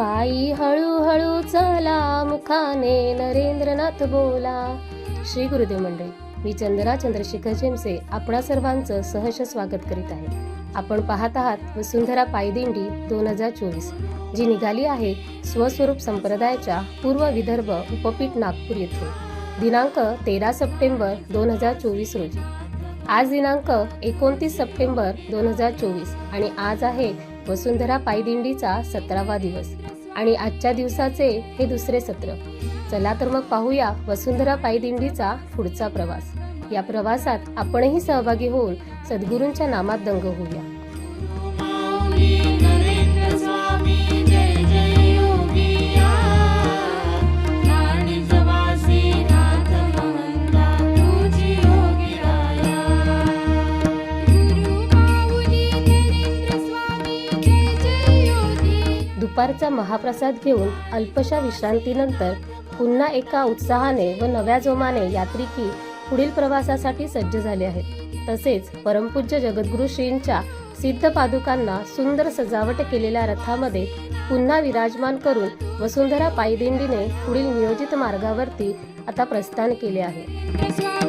पायी हळूहळू चला मुखाने नरेंद्रनाथ बोला. श्री गुरुदेव मंडळी मी चंद्रा चंद्रशेखर जेमसे आपणा सर्वांचं सहर्ष स्वागत करीत आहे. आपण पाहत आहात वसुंधरा पायदिंडी दोन हजार चोवीस जी निघाली आहे स्वस्वरूप संप्रदायाच्या पूर्व विदर्भ उपपीठ नागपूर येथून दिनांक तेरा सप्टेंबर दोन हजार चोवीस रोजी. आज दिनांक एकोणतीस सप्टेंबर दोन हजार चोवीस आणि आज आहे वसुंधरा पायदिंडीचा सतरावा दिवस. आणि आजच्या दिवसाचे हे दुसरे सत्र. चला तर मग पाहूया वसुंधरा पायदिंडीचा पुढचा प्रवास. या प्रवासात आपणही सहभागी होऊन सद्गुरूंच्या नामात दंग होऊया. दुपारचा महाप्रसाद घेऊन अल्पशा विश्रांतीनंतर पुन्हा एका उत्साहाने व नव्या जोमाने यात्रिकी पुढील प्रवासासाठी सज्ज झाले आहेत. तसेच परमपूज्य जगद्गुरु श्रींच्या सिद्ध पादुकांना सुंदर सजावट केलेल्या रथामध्ये पुन्हा विराजमान करून वसुंधरा पायदिंडीने पुढील नियोजित मार्गावरती आता प्रस्थान केले आहे.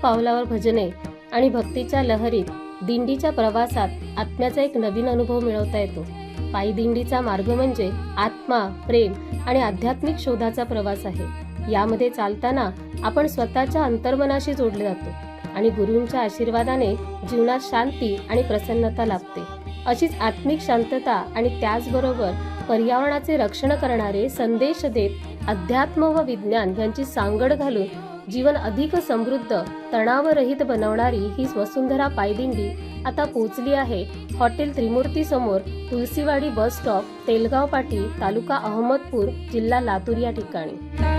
प्रत्येक पावलावर भजने आणि भक्तीच्या लहरीत दिंडीच्या प्रवासात आत्म्याचा एक नवीन अनुभव मिळवता येतो. पायी दिंडीचा मार्ग म्हणजे आत्मा प्रेम आणि आध्यात्मिक शोधाचा प्रवास आहे. यामध्ये चालताना आपण स्वतःच्या अंतर्मनाशी जोडले जातो आणि गुरूंच्या आशीर्वादाने जीवनात शांती आणि प्रसन्नता लाभते. अशीच आत्मिक शांतता आणि त्याचबरोबर पर्यावरणाचे रक्षण करणारे संदेश देत अध्यात्म व विज्ञान यांची सांगड घालून जीवन अधिक समृद्ध तणावरहित बनवणारी ही वसुंधरा पायदिंडी आता पोचली आहे हॉटेल त्रिमूर्ती समोर तुलसीवाडी बस स्टॉप तेलगाव पाटी तालुका अहमदपूर जिल्हा लातूर या ठिकाणी.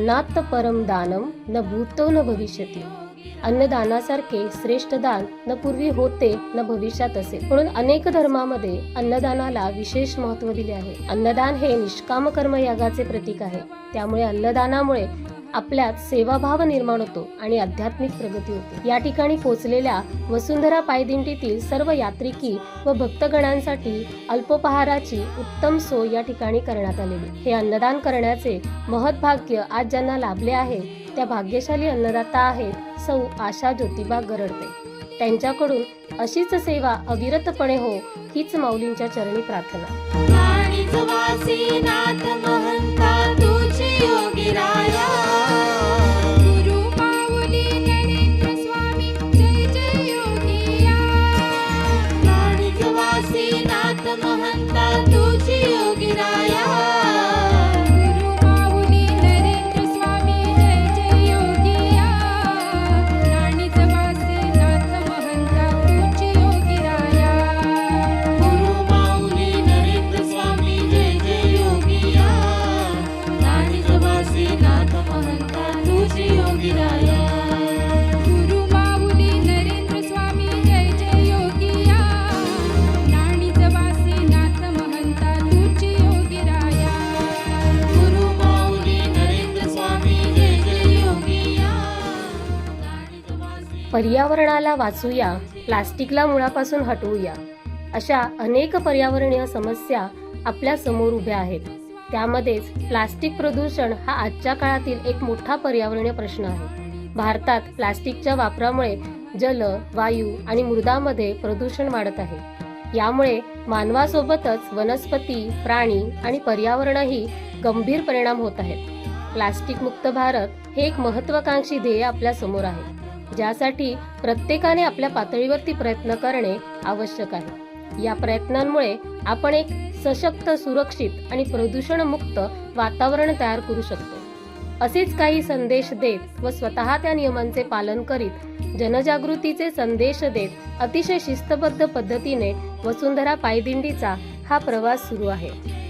दानात परम दानम न भूतो न भविष्यती. अन्नदानासारखे श्रेष्ठ दान न पूर्वी होते न भविष्यात असेल म्हणून अनेक धर्मामध्ये अन्नदानाला विशेष महत्त्व दिले आहे. अन्नदान हे निष्काम कर्म यागाचे प्रतीक आहे. त्यामुळे अन्नदानामुळे आपल्यात सेवाभाव निर्माण होतो आणि आध्यात्मिक प्रगती होते. या ठिकाणी पोचलेल्या वसुंधरा पायदिंडीतील सर्व यात्रिकी व भक्तगणांसाठी अल्पोपहाराची उत्तम सोय या ठिकाणी करण्यात आलेली. हे अन्नदान करण्याचे महत् भाग्य आज ज्यांना लाभले आहे त्या भाग्यशाली अन्नदाता आहेत सौ आशा ज्योतिबा गरडते. त्यांच्याकडून अशीच सेवा अविरतपणे हो हीच माऊलींच्या चरणी प्रार्थना. योगी राया. पर्यावरणाला वाचूया प्लास्टिकला मुळापासून हटवूया. अशा अनेक पर्यावरणीय समस्या आपल्यासमोर उभ्या आहेत. त्यामध्येच प्लास्टिक प्रदूषण हा आजच्या काळातील एक मोठा पर्यावरणीय प्रश्न आहे. भारतात प्लास्टिकच्या वापरामुळे जल वायू आणि मृदामध्ये प्रदूषण वाढत आहे. यामुळे मानवासोबतच वनस्पती प्राणी आणि पर्यावरणही गंभीर परिणाम होत आहेत. प्लास्टिक मुक्त भारत हे एक महत्वाकांक्षी ध्येय आपल्यासमोर आहे. ज्यासाठी प्रत्येकाने आपल्या पातळीवरती प्रयत्न करणे आवश्यक आहे. या प्रयत्नांमुळे आपण एक सशक्त सुरक्षित आणि प्रदूषणमुक्त वातावरण तयार करू शकतो. असेच काही संदेश देत व स्वतः त्या नियमांचे पालन करीत जनजागृतीचे संदेश देत अतिशय शिस्तबद्ध पद्धतीने वसुंधरा पायदिंडीचा हा प्रवास सुरू आहे.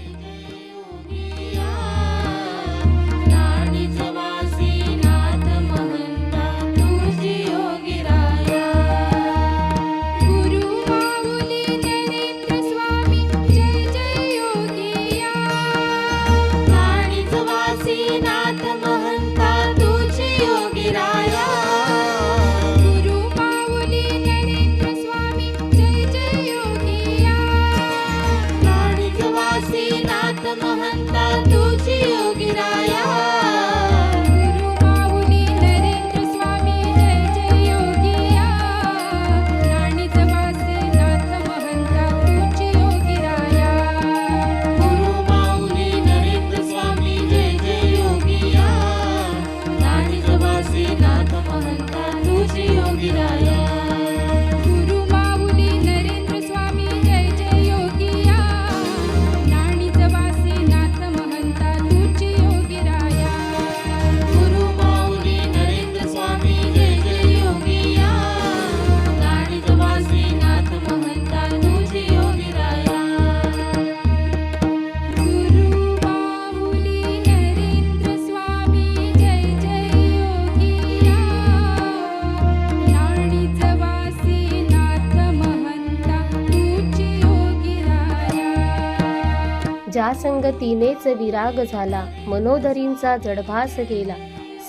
संगतीनेच विराग झाला मनोधरींचा जडभास गेला.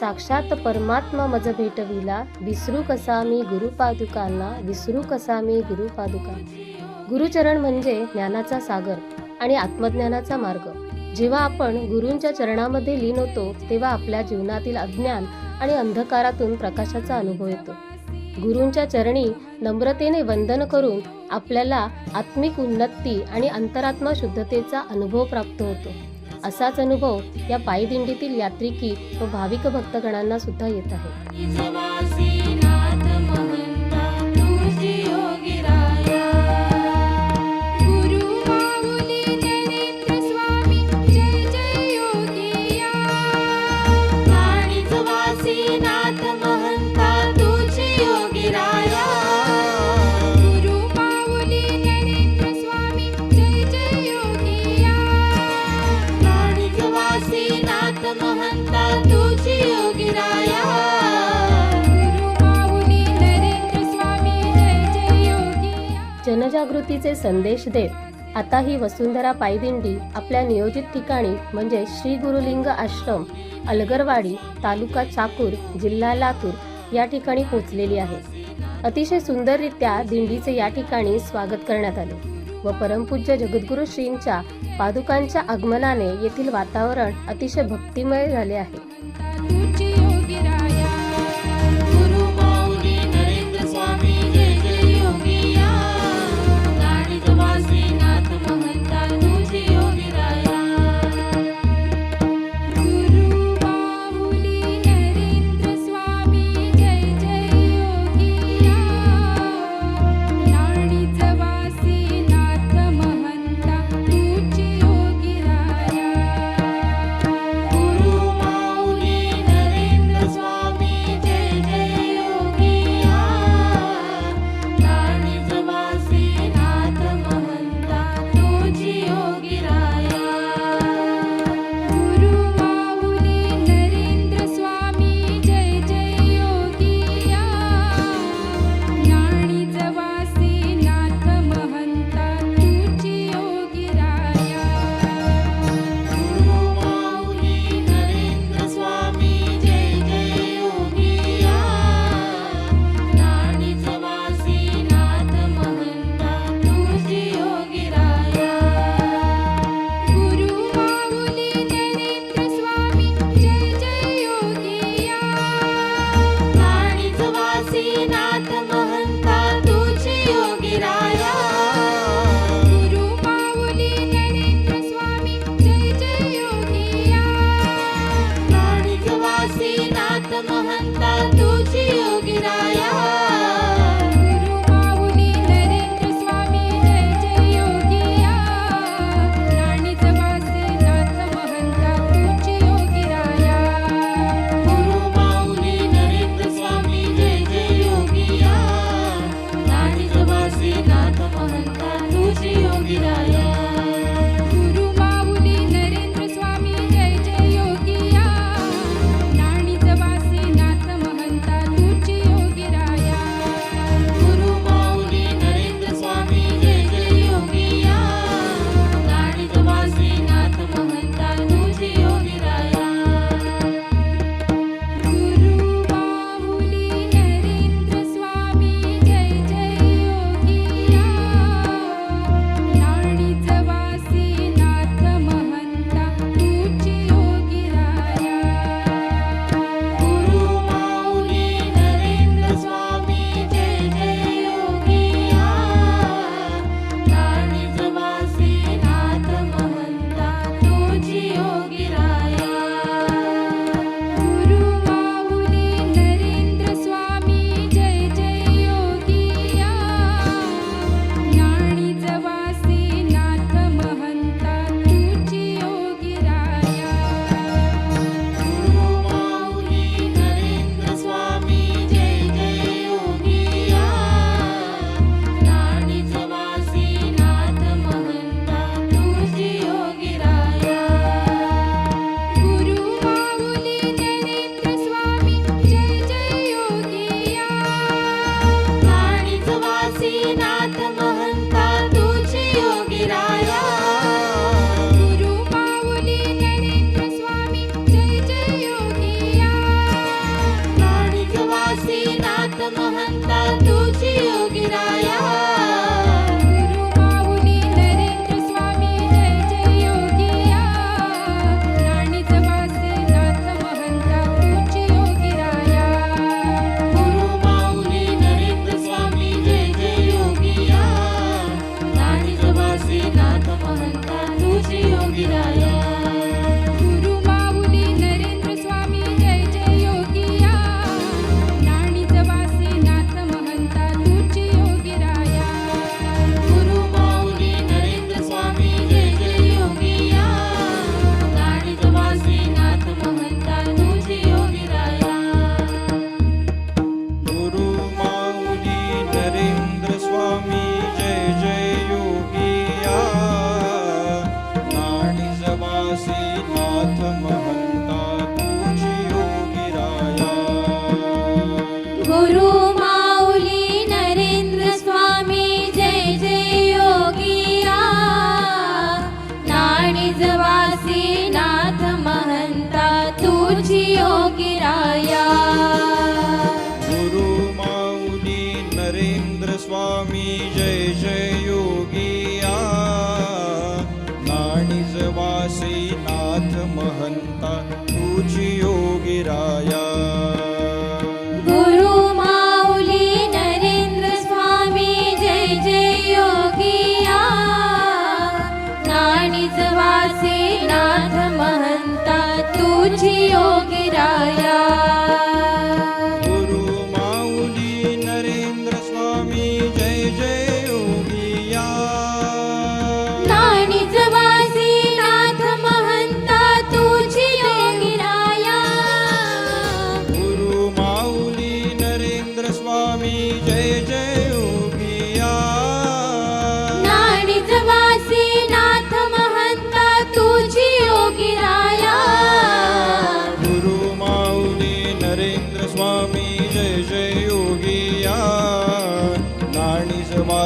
साक्षात परमात्मा मज भेटविला विसरू कसा मी गुरुपादुकांना विसरू कसा मी गुरुपादुका. गुरुचरण म्हणजे ज्ञानाचा सागर आणि आत्मज्ञानाचा मार्ग. जेव्हा आपण गुरूंच्या चरणामध्ये लीन होतो तेव्हा आपल्या जीवनातील अज्ञान आणि अंधकारातून प्रकाशाचा अनुभव येतो. गुरूंच्या चरणी नम्रतेने वंदन करून आपल्याला आत्मिक उन्नती आणि अंतरात्मा शुद्धतेचा अनुभव प्राप्त होतो. असाच अनुभव या पायदिंडीतील यात्रिकी व भाविक भक्तगणांना सुद्धा येत आहे. जनजागृतीचे संदेश देत आता ही वसुंधरा पायदिंडी आपल्या नियोजित ठिकाणी म्हणजे श्री गुरुलिंग आश्रम अलगरवाडी तालुका चाकूर जिल्हा लातूर या ठिकाणी पोचलेली आहे. अतिशय सुंदररित्या दिंडीचे या ठिकाणी स्वागत करण्यात आले व परमपूज्य जगद्गुरु श्रींच्या पादुकांच्या आगमनाने येथील वातावरण अतिशय भक्तिमय झाले आहे. शांता तुझी योगी राय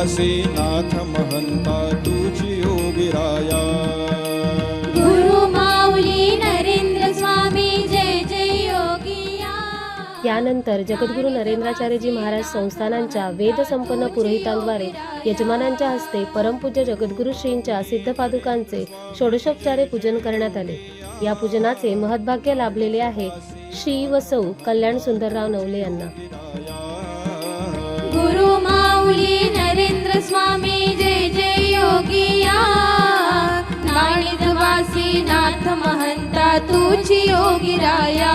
वासी नाथ महंता तुझी योगी राया. गुरु माऊली नरेंद्र स्वामी जय जय योगिया यानंतर जगद्गुरू नरेंद्राचार्यजी महाराज संस्थानांच्या वेदसंपन्न पुरोहितांद्वारे यजमानांच्या हस्ते परमपूज्य जगद्गुरू श्रींच्या सिद्धपादुकांचे षोडशोपचारे पूजन करण्यात आले. या पूजनाचे महद्भाग्य लाभलेले आहे श्री व सौ कल्याण सुंदरराव नवले यांना. माऊली नरेंद्र स्वामी जय जय योगिया नाणीत वासी नाथ महंता तुझी योगी राया.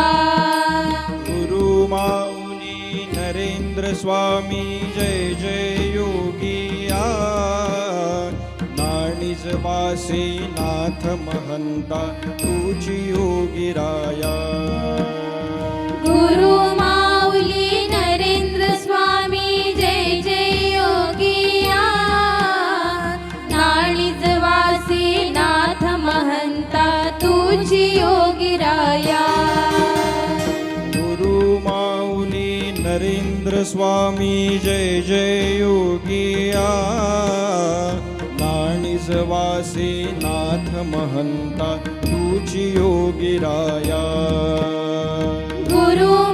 गुरु माऊली नरेंद्र स्वामी जय जय योगिया नाणीज वासी नाथ महंता तुझी योगी राया. गुरु माऊली नरेंद्र स्वामी जय जय योगिया. नाणीज वासी नाथ महंता तुझी योगी राया. गुरु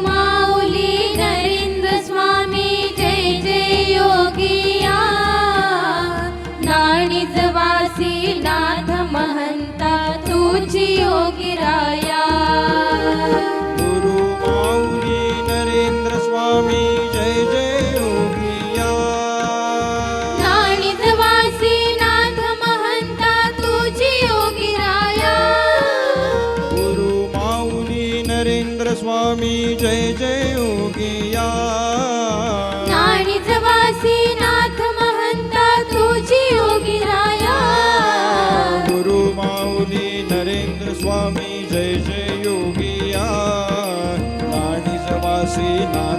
तुझी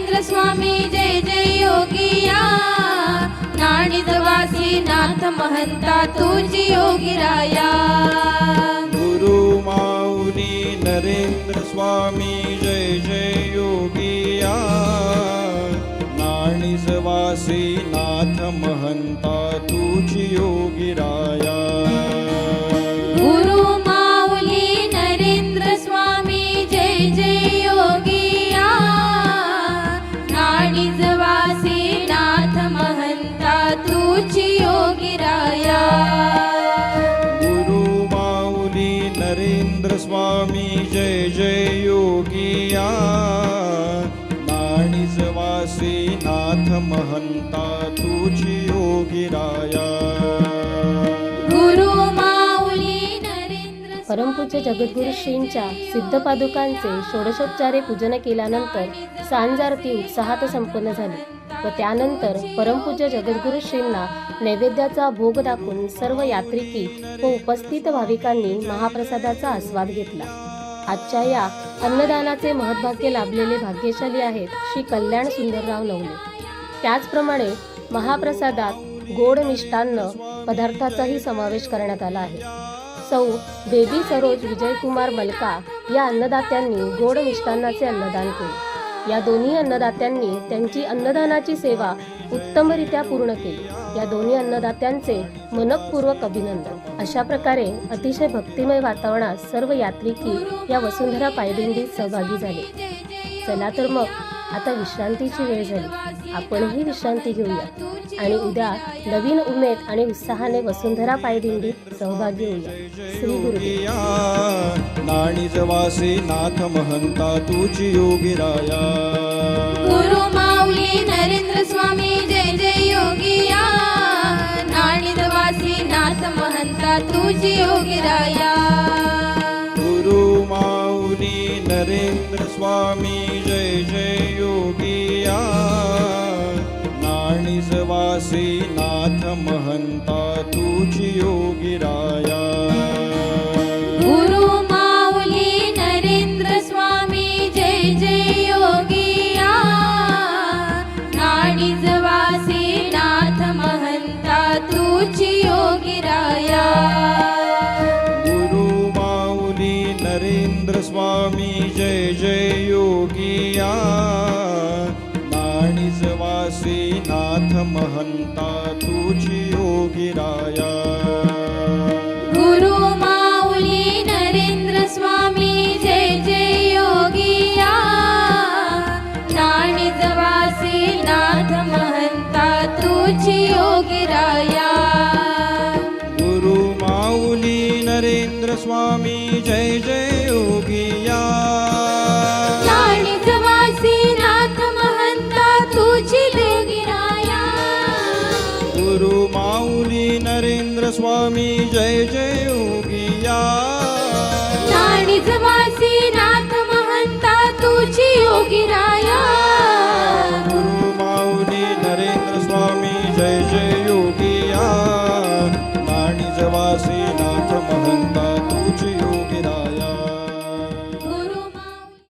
नरेंद्र स्वामी जय जय योगिया. नाणीज वासी नाथ महंता तुझी योगी राया. गुरु माऊली नरेंद्र स्वामी जय जय योगिया. नाणीज वासी नाथ महंता तुझी योगी राया. गुरु स्वामी जय जय योगिया नाणीज वासी नाथ महंता तुझी योगी राया गुरु माऊली नरेंद्र परमपूज्य जगद्गुरू श्रींच्या सिद्धपादुकांचे षोडशोपचारे पूजन केल्यानंतर सांज आरती उत्साहात संपन्न झाली. व त्यानंतर परमपूज्य जगद्गुरू श्रींना नैवेद्याचा भोग दाखवून सर्व यात्रिकी व उपस्थित भाविकांनी महाप्रसादाचा आस्वाद घेतला. आजच्या या अन्नदानाचे महत्भाग्य लाभलेले भाग्यशाली आहेत श्री कल्याण सुंदरराव नवले. त्याचप्रमाणे महाप्रसादात गोड मिष्टान्न पदार्थाचाही समावेश करण्यात आला आहे. सौ बेबी सरोज विजयकुमार मलका या अन्नदात्यांनी गोड मिष्टान्नाचे अन्नदान केले. या दोन्ही अन्नदात्यांनी त्यांची अन्नदानाची सेवा उत्तमरित्या पूर्ण केली. या दोन्ही अन्नदात्यांचे मनपूर्वक अभिनंदन. अशा प्रकारे अतिशय भक्तिमय वातावरणात सर्व यात्रिकी या वसुंधरा पायदिंडीत सहभागी झाले. चला तर मग आता विश्रांतीची वेळ झाली. आपणही विश्रांती घेऊया. आणि उद्या नवीन उमेद आणि उत्साहाने वसुंधरा पायदिंडीत सहभागी होऊया. श्री गुरुदेव. योगिया नाणीजवासी नाथ महंता तुझी योगिराया गुरु माऊली नरेंद्र स्वामी जय जय योगिया. नाणिदवासी नाथ महंता तुझी योगिराया गुरु नरेंद्र स्वामी जय जय योगिया नाणीजवासी नाथ महंता तुझी योगिराया. महंता तुझी योगिराया जय जय